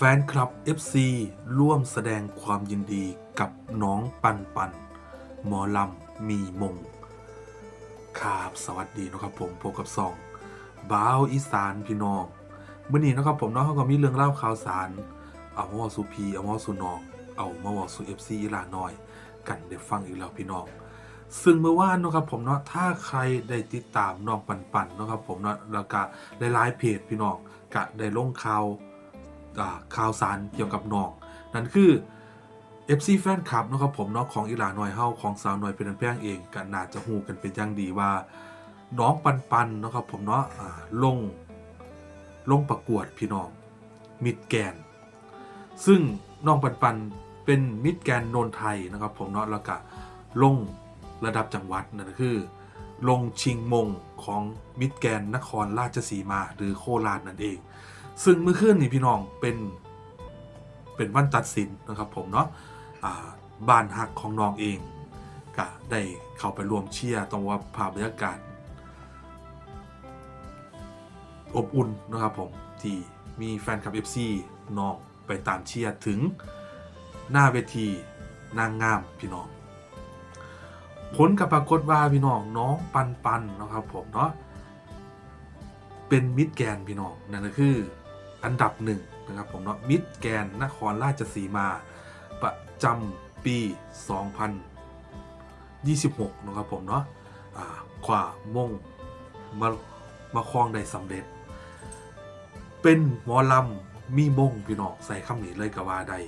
แฟนคลับ FC ร่วมแสดงความยินดีกับน้องปันปัน หมอลำมีมงครับสวัสดีนะครับผมพบกับซองบ้าวอีสานพี่น้องเมื่อนี้นะครับผมเน้องเขาก็มีเรื่องเล่าข่าวสาร เอามาว่าสุพีเอามาว่าสุนองเอามาว่าสุเอฟซีอีหลาน้อย กันได้ฟังอีกแล้วพี่น้อง ซึ่งเมื่อวานนะครับผมเนาะถ้าใครได้ติดตามน้องปันปันนะครับผมเนาะแล้วก็หลายๆเพจพี่น้องกะได้ลงข่าว ข่าวสารเกี่ยวกับน้องนั่นคือ FC แฟนคลับนะครับผมเนาะของอีหลาน้อยเฮาของสาวน้อยเป็นอันแพงเองก็น่าจะฮูกันเป็นอย่างดีว่า น้องปันปันนะครับผมเนาะลงลงประกวดพี่น้องมิดแกน ซึ่งน้องปันปันเป็นมิดแกนนนไทยนะครับผมเนาะแล้วก็ลงระดับจังหวัดนั่นคือ ลงชิงมงของมิดแกนนครราชสีมาหรือโคราชนั่นเอง ซึ่งเมื่อคืนนี้พี่น้องเป็นเป็นวันตัดสินนะครับผมเนาะบ้านฮักของน้องเองก็ได้เข้าไปรวมเชียร์ตรงว่าภาพบรรยากาศอบอุ่นนะครับผมที่มีแฟนคลับ FC น้องไปตามเชียร์ถึงหน้าเวทีนางงามพี่น้อง ผลกับปรากฏว่าพี่น้องน้องปันปันนะครับผมเนาะเป็นมิดแกนพี่น้องนั่นก็คือ อันดับหนึ่งนะครับผมเนาะมิดแกนนครราชสีมา ประจำปี 2026 นะครับผมเนาะขวามงมามาครองได้สำเร็จ เป็นหมอลำมีมงพี่น้องใส่คำนี้เลยก็ว่าได้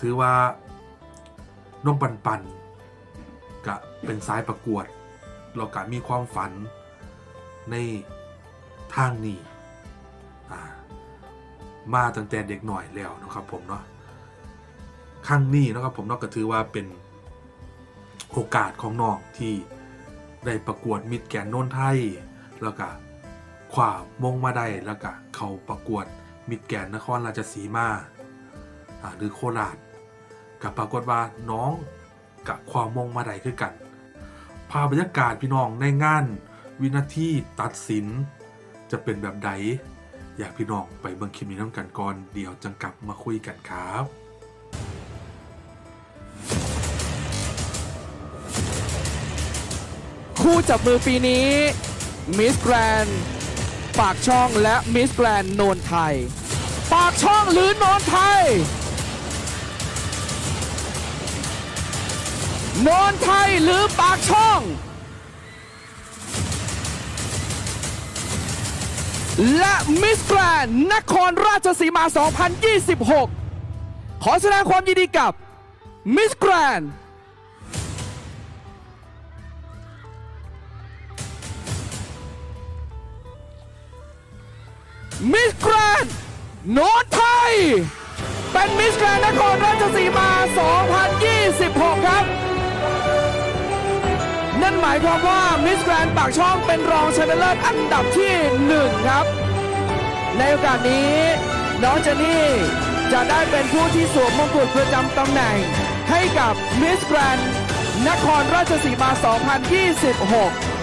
ถือว่าน้องปันปันก็เป็นสายประกวดเราก็มีความฝันในทางนี้ มาตั้งแต่เด็กหน่อยแล้วนะครับผมเนาะครั้งนี้นะครับผมเนาะก็ถือว่าเป็นโอกาสของน้องที่ได้ประกวดมิดแกนโนนไทย แล้วก็ขวามงมาได้แล้วก็เขาประกวดมิดแกนนครราชสีมาหรือโคราชกับปรากฏว่าน้องกับความมงมาได้คือกัน ภาพบรรยากาศพี่น้องในงาน วินาทีตัดสินจะเป็นแบบใด อยากพี่น้องไปเบิ่งคลิปนี้น้ำกันก่อนเดี๋ยวจังกลับมาคุยกันครับคู่จับมือปีนี้มิสแกรนปากช่องและมิสแกรนโนนไทย ปากช่องหรือโนนไทยโนนไทยหรือปากช่อง และมิสแกรนนครราชสีมา 2026 ขอแสดงความยินดีกับมิสแกรนมิสแกรนโนนไทย เป็นมิสแกรนนครราชสีมา 2026ครับนั่นห มายความว่ามิสแกรนปากช่องเป็นรองชนะเลิศอันดับที่ 1 ครับ ในโอกาสนี้น้องเจนนี่จะได้เป็นผู้ที่สวมมงกุฎประจำตำแหน่ง ให้กับมิสแกรนนครราชสีมา 2026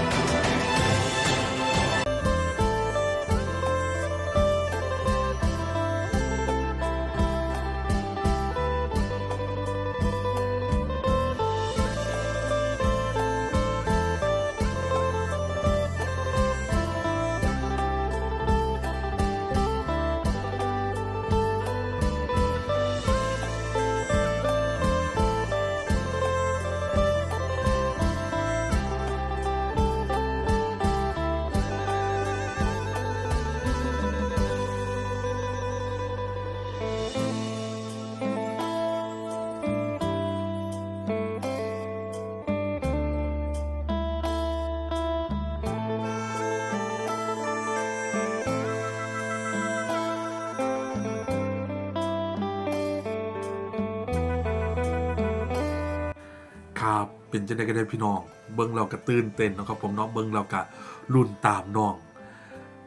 เป็นจังไดก็ได้พี่น้อง เบิ่งเราก็ตื่นเต้นนะครับผมเนาะเบิ่งเราก็รุ่นตามน้อง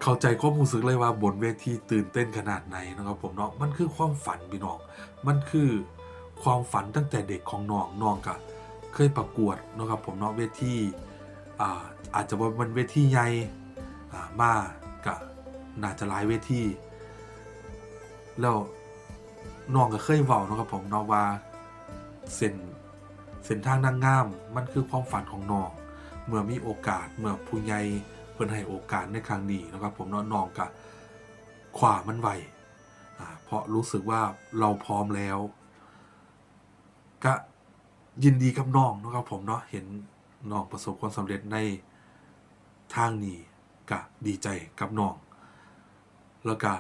เข้าใจความรู้สึกเลยว่าบนเวทีตื่นเต้นขนาดไหนนะครับผมเนาะมันคือความฝันพี่น้อง มันคือความฝันตั้งแต่เด็กของน้องน้องก็เคยประกวดนะครับผมเนาะเวทีอ่าอาจจะว่ามันเวทีใหญ่อ่ามากก็น่าจะหลายเวทีแล้วน้องก็เคยเว้านะครับผมเนาะว่าเส้น เส้นทางนางงามมันคือความฝันของน้อง เมื่อมีโอกาสเมื่อผู้ใหญ่เพิ่นให้โอกาสในครั้งนี้นะครับ ผมเนาะน้องก็ขวามันไวอ่าเพราะรู้สึกว่าเราพร้อมแล้ว ก็ยินดีกับน้องนะครับผมเนาะเห็นน้องประสบความสำเร็จในทางนี้ก็ดีใจกับน้อง แล้วก็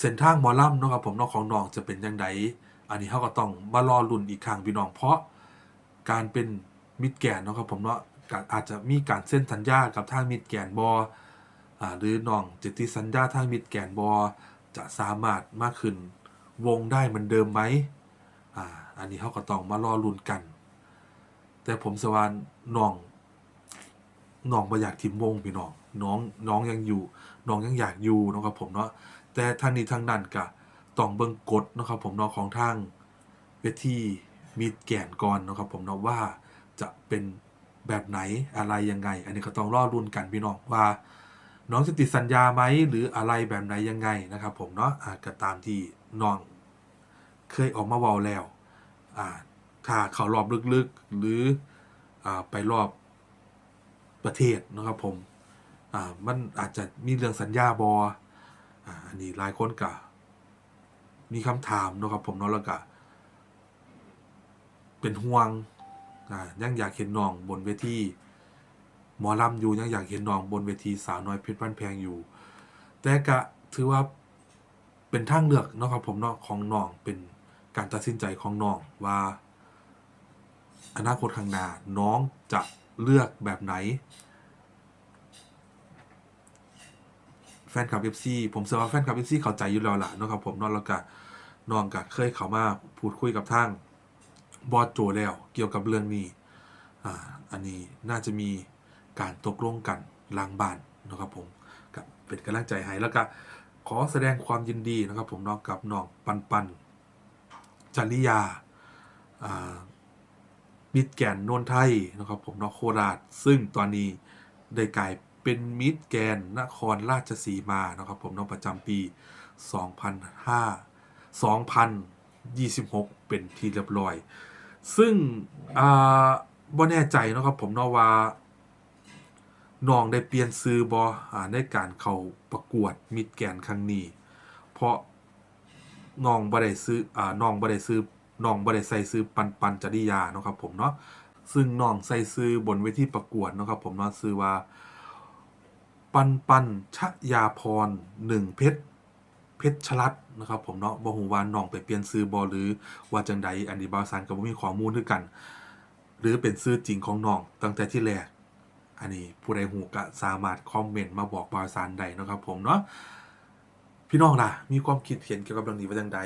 เส้นทางหมอลำนะครับผมเนาะของน้องจะเป็นยังไง อันนี้เขาก็ต้องมารอรุ่นอีกครั้งพี่น้อง เพราะการเป็นมิดแกนเนาะครับผมเนาะอาจจะมีการเซ็นสัญญากับทางมิดแกนบอหรือน้องจะติสัญญาทางมิดแกนบอจะสามารถมากขึ้นวงได้เหมือนเดิมไหมอ่าอันนี้เขาก็ต้องมารอรุ่นกัน แต่ผมสวานน้องน้องบ่อยากทิมวงพี่น้อง น้องน้องยังอยู่ น้องยังอยากอยู่นะครับผมเนาะแต่ทางนี้ทางนั้นก็ ต้องเบิ่งกฎนะครับผมเนาะของทางเวทีมีแก่นก่อนนะครับผมเนาะว่าจะเป็นแบบไหนอะไรยังไง อันนี้ก็ต้องรอรุ่นกันพี่น้องว่า น้องจะติดสัญญาไหมหรืออะไรแบบไหนยังไงนะครับ ผมเนาะอ่าก็ตามที่น้องเคยออกมาเว้าแล้วอ่าถ้าเข้ารอบลึกๆ หรืออ่าไปรอบประเทศนะครับผมอ่ามันอาจจะมีเรื่องสัญญาบออ่าอันนี้หลายคนก็ มีคำถามเนาะครับผมเนาะแล้วก็เป็นห่วงอ่ายังอยากเห็นน้องบนเวทีหมอลำอยู่ยังอยากเห็นน้องบนเวทีสาวน้อยเพชรบ้านแพงอยู่ แต่ก็ถือว่าเป็นทางเลือกเนาะครับผมเนาะของน้องเป็นการตัดสินใจของน้องว่า อนาคตข้างหน้าน้องจะเลือกแบบไหน ฟนคลับ FC ผมเชื่อว่าแฟนคลับ FC เข้าใจอยู่แล้วล่ะเนาะครับผมนาะแล้วก็น้องก็เคยเข้ามาพูดคุยกับทางบอสโจแล้วเกี่ยวกับเรื่องนี้อ่าอันนี้น่าจะมีการตกลงกันลังบานเนาะครับผมก็เป็นกำลังใจให้แล้วก็ขอแสดงความยินดีนะครับผมเนาะกับน้องปันปันจริยาอ่ามิดแก่นนนไทยนะครับผมเนาะโคราช ซึ่งตอนนี้ได้กลาย เป็นมิดแกนนครราชสีมานะครับผมเนาะประจำปี 2005 2026 เป็นที่เรียบร้อย ซึ่งอ่าบ่แน่ใจนะครับผมเนาะว่าน้องได้เปลี่ยนซื้อบออ่าในการเข้าประกวดมิดแกนครั้งนี้ เพราะน้องบ่ได้ซื้ออ่าน้องบ่ได้ซื้อน้องบ่ได้ใส่ซื้อปันปันจริยานะครับผมเนาะซึ่งน้องใส่ซื้อบนเวทีประกวดนะครับผมเนาะซื้อว่า ปันปันชยาพรหนึ่งเพชรเพชรชลัดนะครับผมเนาะบ่ฮู้ว่าน้องไปเปลี่ยนซื้อบ่หรือว่าจังใดอันนี้บาวสารก็บ่มีข้อมูลคือกัน หรือเป็นซื้อจริงของน้องตั้งแต่ที่แรกอันนี้ผู้ใดฮู้ก็สามารถคอมเมนต์มาบอกบาวสารได้นะครับผมเนาะพี่น้องล่ะ มีความคิดเห็นเกี่ยวกับเรื่องนี้ว่าจังใด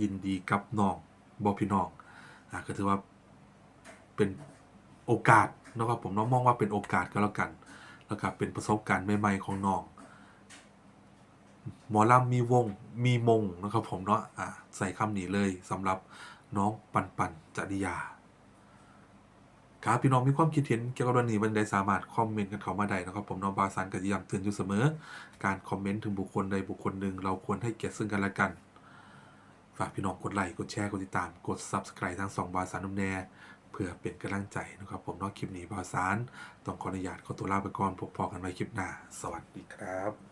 ยินดีกับน้องบอพี่น้องอะก็ถือว่าเป็นโอกาสนะครับผมน้องมองว่าเป็นโอกาสก็แล้วกัน แล้วก็เป็นประสบการณ์ใหม่ๆของน้องหมอลำมีวงมีมงนะครับผมเนาะอะใส่คำนี้เลยสำหรับน้องปันปันจริยาครับพี่น้องมีความคิดเห็นเกี่ยวกับเรื่องนี้บันไดสามารถคอมเมนต์กันเข้ามาได้นะครับผมน้องบาซันก็ย้ำเตือนอยู่เสมอ การคอมเมนต์ถึงบุคคลใดบุคคลหนึ่งเราควรให้เกียรติซึ่งกันและกัน ฝากพี่น้องกดไลค์กดแชร์กดติดตามกด Subscribe ทั้งสองบาสานนุ่มแน่ เพื่อเป็นกำลังใจนะครับ ผมนอกคลิปนี้พอสารต้องขออนุญาตขอตัวลาไปก่อนพบพอกันไว้คลิปหน้า สวัสดีครับ